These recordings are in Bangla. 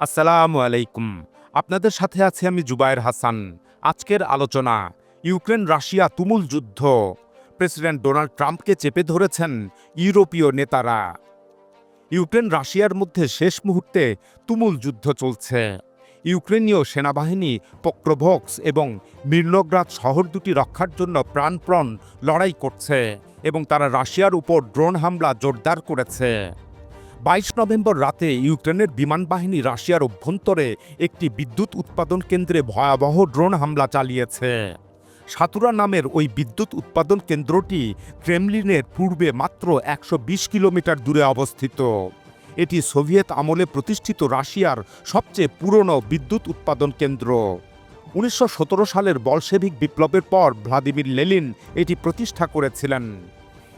আসসালামু আলাইকুম। আপনাদের সাথে আছি আমি জুবায়ের হাসান। আজকের আলোচনা ইউক্রেন রাশিয়া তুমুল যুদ্ধ। প্রেসিডেন্ট ডোনাল্ড ট্রাম্পকে চেপে ধরেছেন ইউরোপীয় নেতারা। ইউক্রেন রাশিয়ার মধ্যে শেষ মুহূর্তে তুমুল যুদ্ধ চলছে। ইউক্রেনীয় সেনাবাহিনী পক্রভক্স এবং মির্নগ্রাদ শহর দুটি রক্ষার জন্য প্রাণপ্রণ লড়াই করছে এবং তারা রাশিয়ার উপর ড্রোন হামলা জোরদার করেছে। বাইশ নভেম্বর রাতে ইউক্রেনের বিমান বাহিনী রাশিয়ার অভ্যন্তরে একটি বিদ্যুৎ উৎপাদন কেন্দ্রে ভয়াবহ ড্রোন হামলা চালিয়েছে। সাতুরা নামের ওই বিদ্যুৎ উৎপাদন কেন্দ্রটি ক্রেমলিনের পূর্বে মাত্র একশো বিশ কিলোমিটার দূরে অবস্থিত। এটি সোভিয়েত আমলে প্রতিষ্ঠিত রাশিয়ার সবচেয়ে পুরনো বিদ্যুৎ উৎপাদন কেন্দ্র। উনিশশো সতেরো সালের বলশেভিক বিপ্লবের পর ভ্লাদিমির লেলিন এটি প্রতিষ্ঠা করেছিলেন।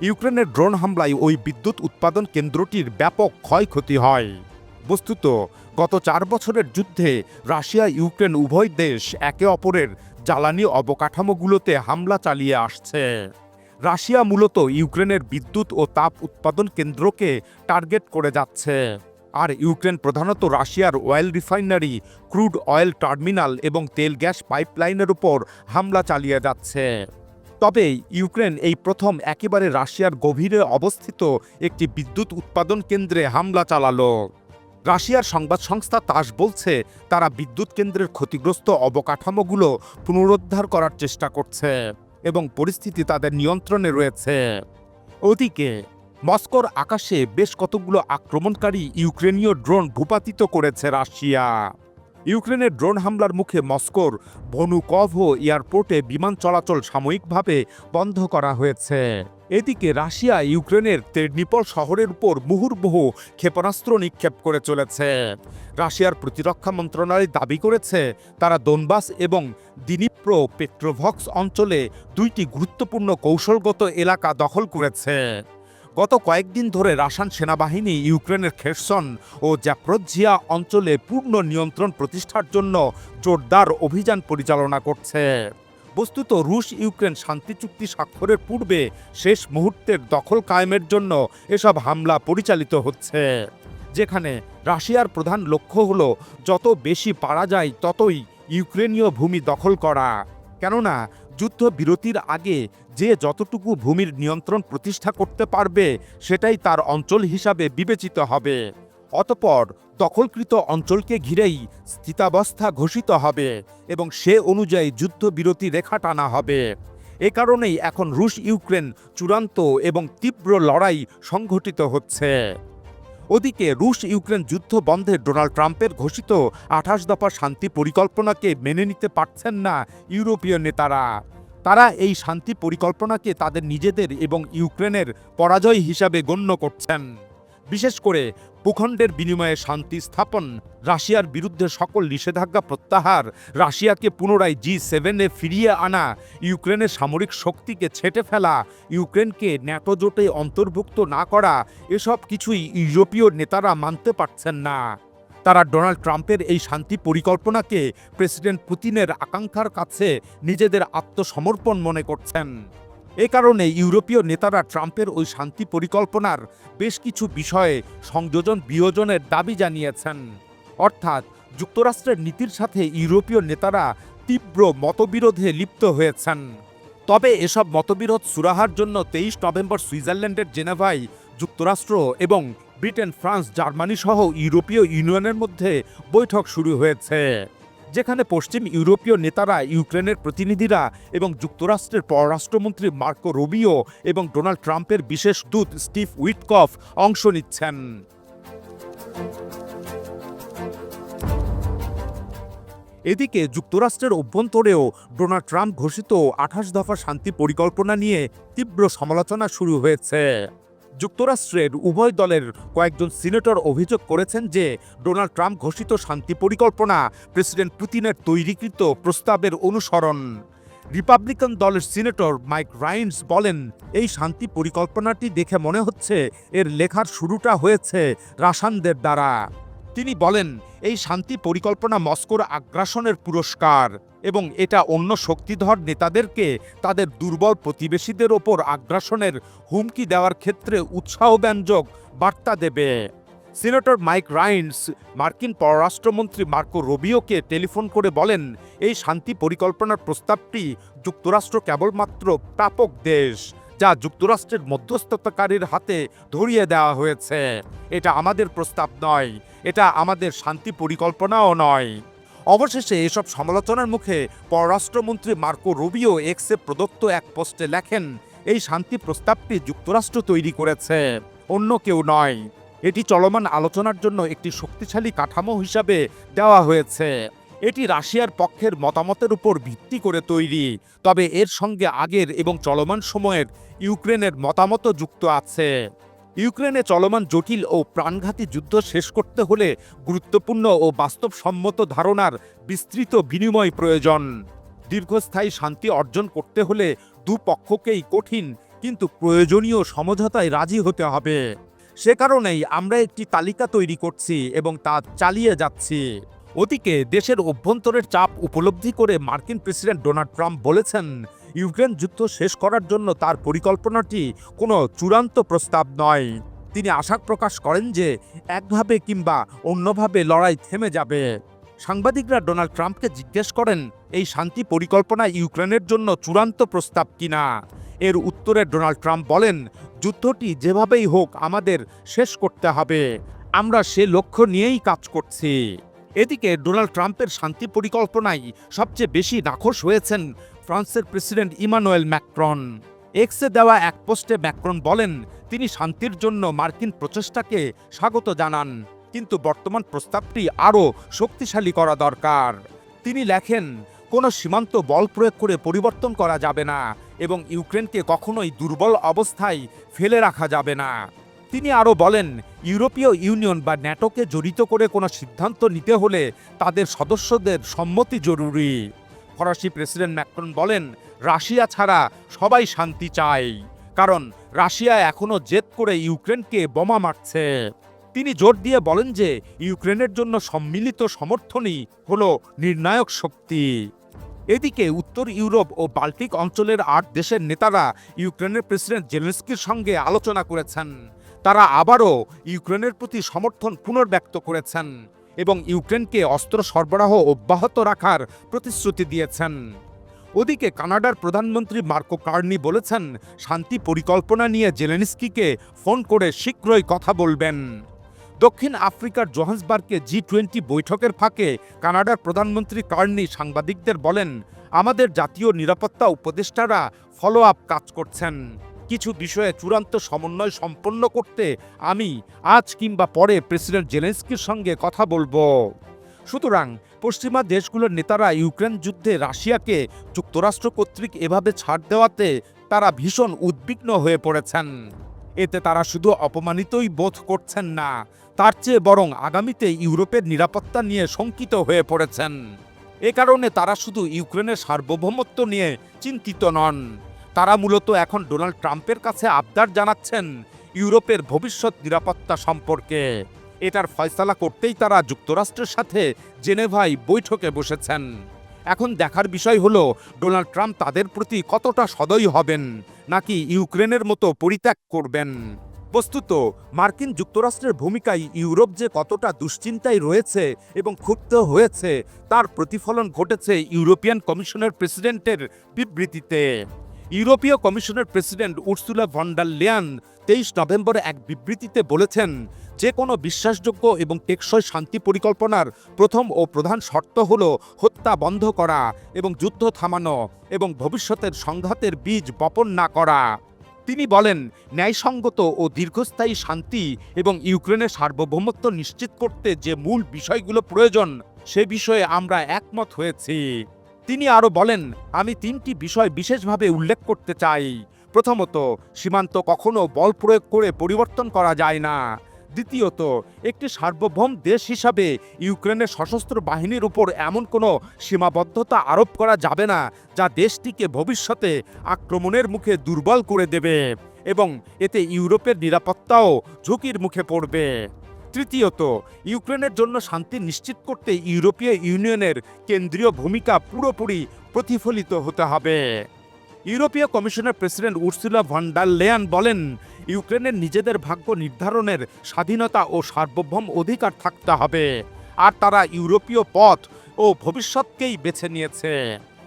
ইউক্রেনের ড্রোন হামলায় ওই বিদ্যুৎ উৎপাদন কেন্দ্রটির ব্যাপক ক্ষয়ক্ষতি হয়। বস্তুত, গত চার বছরের যুদ্ধে রাশিয়া, ইউক্রেন উভয় দেশ একে অপরের জ্বালানি অবকাঠামোগুলোতে হামলা চালিয়ে আসছে। রাশিয়া মূলত ইউক্রেনের বিদ্যুৎ ও তাপ উৎপাদন কেন্দ্রকে টার্গেট করে যাচ্ছে। আর ইউক্রেন প্রধানত রাশিয়ার oil refinery, crude oil terminal এবং তেল গ্যাস পাইপলাইনের উপর হামলা চালিয়ে যাচ্ছে। তবে ইউক্রেন এই প্রথম একেবারে রাশিয়ার গভীরে অবস্থিত একটি বিদ্যুৎ উৎপাদন কেন্দ্রে হামলা চালালো। রাশিয়ার সংবাদ সংস্থা তাস বলছে, তারা বিদ্যুৎ কেন্দ্রের ক্ষতিগ্রস্ত অবকাঠামোগুলো পুনরুদ্ধার করার চেষ্টা করছে এবং পরিস্থিতি তাদের নিয়ন্ত্রণে রয়েছে। ওদিকে, মস্কোর আকাশে বেশ কতগুলো আক্রমণকারী ইউক্রেনীয় ড্রোন ভূপাতিত করেছে রাশিয়া। ইউক্রেনের ড্রোন হামলার মুখে মস্কোর ভনুকভ এয়ারপোর্টে বিমান চলাচল সাময়িকভাবে বন্ধ করা হয়েছে। এদিকে রাশিয়া ইউক্রেনের তেরনিপল শহরের উপর মুহুর্মুহু ক্ষেপণাস্ত্র নিক্ষেপ করে চলেছে। রাশিয়ার প্রতিরক্ষা মন্ত্রণালয় দাবি করেছে, তারা দোনবাস এবং দিনিপ্রো পেট্রোভক্স অঞ্চলে দুইটি গুরুত্বপূর্ণ কৌশলগত এলাকা দখল করেছে। গত কয়েকদিন ধরে রাশান সেনাবাহিনী ইউক্রেনের খেরসন ও জ্যাপ্রোজিয়া অঞ্চলে পূর্ণ নিয়ন্ত্রণ প্রতিষ্ঠার জন্য জোরদার অভিযান পরিচালনা করছে। বস্তুত রুশ ইউক্রেন শান্তি চুক্তি স্বাক্ষরের পূর্বে শেষ মুহূর্তের দখল কায়েমের জন্য এসব হামলা পরিচালিত হচ্ছে। যেখানে রাশিয়ার প্রধান লক্ষ্য হল, যত বেশি পারা যায় ততই ইউক্রেনীয় ভূমি দখল করা। কেননা, যুদ্ধবিরতির আগে যে যতটুকু ভূমির নিয়ন্ত্রণ প্রতিষ্ঠা করতে পারবে, সেটাই তার অঞ্চল হিসাবে বিবেচিত হবে। অতপর দখলকৃত অঞ্চলকে ঘিরেই স্থিতাবস্থা ঘোষিত হবে এবং সে অনুযায়ী যুদ্ধবিরতি রেখা টানা হবে। এ কারণেই এখন রুশ ইউক্রেন চূড়ান্ত এবং তীব্র লড়াই সংঘটিত হচ্ছে। ওদিকে রুশ ইউক্রেন যুদ্ধ বন্ধে ডোনাল্ড ট্রাম্পের ঘোষিত আঠাশ দফা শান্তি পরিকল্পনাকে মেনে নিতে পারছেন না ইউরোপীয় নেতারা। তারা এই শান্তি পরিকল্পনাকে তাদের নিজেদের এবং ইউক্রেনের পরাজয় হিসাবে গণ্য করছেন। বিশেষ করে ভূখণ্ডের বিনিময়ে শান্তি স্থাপন, রাশিয়ার বিরুদ্ধে সকল নিষেধাজ্ঞা প্রত্যাহার, রাশিয়াকে পুনরায় জি সেভেনে ফিরিয়ে আনা, ইউক্রেনের সামরিক শক্তিকে ছেটে ফেলা, ইউক্রেনকে ন্যাটো জোটে অন্তর্ভুক্ত না করা, এসব কিছুই ইউরোপীয় নেতারা মানতে পারছেন না। তারা ডোনাল্ড ট্রাম্পের এই শান্তি পরিকল্পনাকে প্রেসিডেন্ট পুতিনের আকাঙ্ক্ষার কাছে নিজেদের আত্মসমর্পণ মনে করছেন। এ কারণে ইউরোপীয় নেতারা ট্রাম্পের ওই শান্তি পরিকল্পনার বেশ কিছু বিষয়ে সংযোজন বিয়োজনের দাবি জানিয়েছেন। অর্থাৎ যুক্তরাষ্ট্রের নীতির সাথে ইউরোপীয় নেতারা তীব্র মতবিরোধে লিপ্ত হয়েছেন। তবে এসব মতবিরোধ সুরাহার জন্য তেইশ নভেম্বর সুইজারল্যান্ডের জেনেভায় যুক্তরাষ্ট্র এবং ব্রিটেন, ফ্রান্স, জার্মানি সহ ইউরোপীয় ইউনিয়নের মধ্যে বৈঠক শুরু হয়েছে, যেখানে পশ্চিম ইউরোপীয় নেতারা, ইউক্রেনের প্রতিনিধিরা এবং যুক্তরাষ্ট্রের পররাষ্ট্রমন্ত্রী মার্কো রুবিও এবং ডোনাল্ড ট্রাম্পের বিশেষ দূত স্টিভ উইটকফ অংশ নিচ্ছেন। এদিকে যুক্তরাষ্ট্রের অভ্যন্তরেও ডোনাল্ড ট্রাম্প ঘোষিত আঠাশ দফা শান্তি পরিকল্পনা নিয়ে তীব্র সমালোচনা শুরু হয়েছে। যুক্তরাষ্ট্রের উভয় দলের কয়েকজন সিনেটর অভিযোগ করেছেন যে ডোনাল্ড ট্রাম্প ঘোষিত শান্তি পরিকল্পনা প্রেসিডেন্ট পুতিনের তৈরিকৃত প্রস্তাবের অনুসরণ। রিপাবলিকান দলের সিনেটর মাইক রাইন্স বলেন, এই শান্তি পরিকল্পনাটি দেখে মনে হচ্ছে এর লেখার শুরুটা হয়েছে রাশানদের দ্বারা। তিনি বলেন, এই শান্তি পরিকল্পনা মস্কোর আগ্রাসনের পুরস্কার এবং এটা অন্য শক্তিধর নেতাদেরকে তাদের দুর্বল প্রতিবেশীদের ওপর আগ্রাসনের হুমকি দেওয়ার ক্ষেত্রে উৎসাহব্যঞ্জক বার্তা দেবে। সিনেটর মাইক রাইন্স, মার্কিন পররাষ্ট্রমন্ত্রী মার্কো রবিওকে টেলিফোন করে বলেন, এই শান্তি পরিকল্পনার প্রস্তাবটি যুক্তরাষ্ট্র কেবলমাত্র প্রাপক দেশ। যা যুক্তরাষ্ট্রের মধ্যস্থতাকারীর হাতে ধরিয়ে দেওয়া হয়েছে। এটা আমাদের প্রস্তাব নয়, এটা আমাদের শান্তি পরিকল্পনাও নয়। অবশেষে এসব সমালোচনার মুখে পররাষ্ট্রমন্ত্রী মার্কো রুবিও এক্সে প্রদত্ত এক পোস্টে লেখেন, এই শান্তি প্রস্তাবটি যুক্তরাষ্ট্র তৈরি করেছে, অন্য কেউ নয়। এটি চলমান আলোচনার জন্য একটি শক্তিশালী কাঠামো হিসাবে দেওয়া হয়েছে। এটি রাশিয়ার পক্ষের মতামতের উপর ভিত্তি করে তৈরি। তবে এর সঙ্গে আগের এবং চলমান সময়ের ইউক্রেনের মতামতও যুক্ত আছে। ইউক্রেনে চলমান জটিল ও প্রাণঘাতী যুদ্ধ শেষ করতে হলে গুরুত্বপূর্ণ ও বাস্তবসম্মত ধারণার বিস্তৃত বিনিময় প্রয়োজন। দীর্ঘস্থায়ী শান্তি অর্জন করতে হলে দুপক্ষকেই কঠিন, কিন্তু প্রয়োজনীয় সমঝোতায় রাজি হতে হবে। সে কারণেই আমরা একটি তালিকা তৈরি করছি এবং তা চালিয়ে যাচ্ছি। ওদিকে দেশের অভ্যন্তরের চাপ উপলব্ধি করে মার্কিন প্রেসিডেন্ট ডোনাল্ড ট্রাম্প বলেছেন, ইউক্রেন যুদ্ধ শেষ করার জন্য তার পরিকল্পনাটি কোনো চূড়ান্ত প্রস্তাব নয়। তিনি আশা প্রকাশ করেন যে একভাবে কিংবা অন্যভাবে লড়াই থেমে যাবে। সাংবাদিকরা ডোনাল্ড ট্রাম্পকে জিজ্ঞেস করেন, এই শান্তি পরিকল্পনা ইউক্রেনের জন্য চূড়ান্ত প্রস্তাব কিনা? এর উত্তরে ডোনাল্ড ট্রাম্প বলেন, যুদ্ধটি যেভাবেই হোক আমাদের শেষ করতে হবে। আমরা সে লক্ষ্য নিয়েই কাজ করছি। এদিকে ডোনাল্ড ট্রাম্পের শান্তি পরিকল্পনায় সবচেয়ে বেশি নাখোশ হয়েছেন ফ্রান্সের প্রেসিডেন্ট ইমানুয়েল ম্যাক্রন। এক্সে দেওয়া এক পোস্টে ম্যাক্রন বলেন, তিনি শান্তির জন্য মার্কিন প্রচেষ্টাকে স্বাগত জানান, কিন্তু বর্তমান প্রস্তাবটি আরও শক্তিশালী করা দরকার। তিনি লেখেন, কোনো সীমান্ত বল প্রয়োগ করে পরিবর্তন করা যাবে না এবং ইউক্রেনকে কখনোই দুর্বল অবস্থায় ফেলে রাখা যাবে না। তিনি আরও বলেন, ইউরোপীয় ইউনিয়ন বা ন্যাটোকে জড়িত করে কোনো সিদ্ধান্ত নিতে হলে তাদের সদস্যদের সম্মতি জরুরি। ফরাসি প্রেসিডেন্ট ম্যাক্রন বলেন, রাশিয়া ছাড়া সবাই শান্তি চায়, কারণ রাশিয়া এখনও জেদ করে ইউক্রেনকে বোমা মারছে। তিনি জোর দিয়ে বলেন যে, ইউক্রেনের জন্য সম্মিলিত সমর্থনই হল নির্ণায়ক শক্তি। এদিকে উত্তর ইউরোপ ও বাল্টিক অঞ্চলের আট দেশের নেতারা ইউক্রেনের প্রেসিডেন্ট জেলেন্সকির সঙ্গে আলোচনা করেছেন। তারা আবারও ইউক্রেনের প্রতি সমর্থন পুনর্ব্যক্ত করেছেন এবং ইউক্রেনকে অস্ত্র সরবরাহ অব্যাহত রাখার প্রতিশ্রুতি দিয়েছেন। ওদিকে কানাডার প্রধানমন্ত্রী মার্কো কার্নি বলেছেন, শান্তি পরিকল্পনা নিয়ে জেলেনস্কিকে ফোন করে শীঘ্রই কথা বলবেন। দক্ষিণ আফ্রিকার জোহান্সবার্গে জি টোয়েন্টি বৈঠকের ফাঁকে কানাডার প্রধানমন্ত্রী কার্নি সাংবাদিকদের বলেন, আমাদের জাতীয় নিরাপত্তা উপদেষ্টারা ফলো আপ কাজ করছেন। কিছু বিষয়ে চূড়ান্ত সমন্বয় সম্পন্ন করতে আমি আজ কিংবা পরে প্রেসিডেন্ট জেলেন্সকির সঙ্গে কথা বলব। সুতরাং পশ্চিমা দেশগুলোর নেতারা ইউক্রেন যুদ্ধে রাশিয়াকে যুক্তরাষ্ট্র কর্তৃক এভাবে ছাড় দেওয়াতে তারা ভীষণ উদ্বিগ্ন হয়ে পড়েছেন। এতে তারা শুধু অপমানিতই বোধ করছেন না, তার চেয়ে বরং আগামীতে ইউরোপের নিরাপত্তা নিয়ে শঙ্কিত হয়ে পড়েছেন। এ কারণে তারা শুধু ইউক্রেনের সার্বভৌমত্ব নিয়ে চিন্তিত নন। তারা মূলত এখন ডোনাল্ড ট্রাম্পের কাছে আবদার জানাচ্ছেন ইউরোপের ভবিষ্যৎ নিরাপত্তা সম্পর্কে। এটার ফয়সালা করতেই তারা যুক্তরাষ্ট্রের সাথে জেনেভায় বৈঠকে বসেছেন। এখন দেখার বিষয় হলো, ডোনাল্ড ট্রাম্প তাদের প্রতি কতটা সদয় হবেন, নাকি ইউক্রেনের মতো পরিত্যাগ করবেন? বস্তুত, মার্কিন যুক্তরাষ্ট্রের ভূমিকায় ইউরোপ যে কতটা দুশ্চিন্তায় রয়েছে এবং ক্ষুব্ধ হয়েছে, তার প্রতিফলন ঘটেছে ইউরোপিয়ান কমিশনের প্রেসিডেন্টের বিবৃতিতে। ইউরোপীয় কমিশনের প্রেসিডেন্ট উর্সুলা ভন্ডার লেয়ান তেইশ নভেম্বরে এক বিবৃতিতে বলেছেন, যে কোনো বিশ্বাসযোগ্য এবং টেকসই শান্তি পরিকল্পনার প্রথম ও প্রধান শর্ত হল হত্যা বন্ধ করা এবং যুদ্ধ থামানো এবং ভবিষ্যতের সংঘাতের বীজ বপন না করা। তিনি বলেন, ন্যায়সঙ্গত ও দীর্ঘস্থায়ী শান্তি এবং ইউক্রেনের সার্বভৌমত্ব নিশ্চিত করতে যে মূল বিষয়গুলো প্রয়োজন, সে বিষয়ে আমরা একমত হয়েছি। তিনি আরও বলেন, আমি তিনটি বিষয় বিশেষভাবে উল্লেখ করতে চাই। প্রথমত, সীমান্ত কখনো বল প্রয়োগ করে পরিবর্তন করা যায় না। দ্বিতীয়ত, একটি সার্বভৌম দেশ হিসাবে ইউক্রেনের সশস্ত্র বাহিনীর উপর এমন কোনো সীমাবদ্ধতা আরোপ করা যাবে না, যা দেশটিকে ভবিষ্যতে আক্রমণের মুখে দুর্বল করে দেবে এবং এতে ইউরোপের নিরাপত্তাও ঝুঁকির মুখে পড়বে। তৃতীয়ত, ইউক্রেনের জন্য শান্তি নিশ্চিত করতে ইউরোপীয় ইউনিয়নের কেন্দ্রীয় ভূমিকা পুরোপুরি প্রতিফলিত হতে হবে। ইউরোপীয় কমিশনের প্রেসিডেন্ট উর্সুলা ভান্ডার লেয়ান বলেন, ইউক্রেনের নিজেদের ভাগ্য নির্ধারণের স্বাধীনতা ও সার্বভৌম অধিকার থাকতে হবে, আর তারা ইউরোপীয় পথ ও ভবিষ্যৎকেই বেছে নিয়েছে।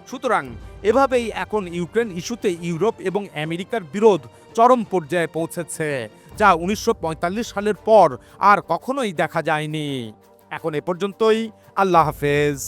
সুতরাং এভাবেই এখন ইউক্রেন ইস্যুতে ইউরোপ এবং আমেরিকার বিরোধ চরম পর্যায়ে পৌঁছেছে, যা উনিশশো পঁয়তাল্লিশ সালের পর আর কখনোই দেখা যায়নি। এখন এ পর্যন্তই, আল্লাহ হাফেজ।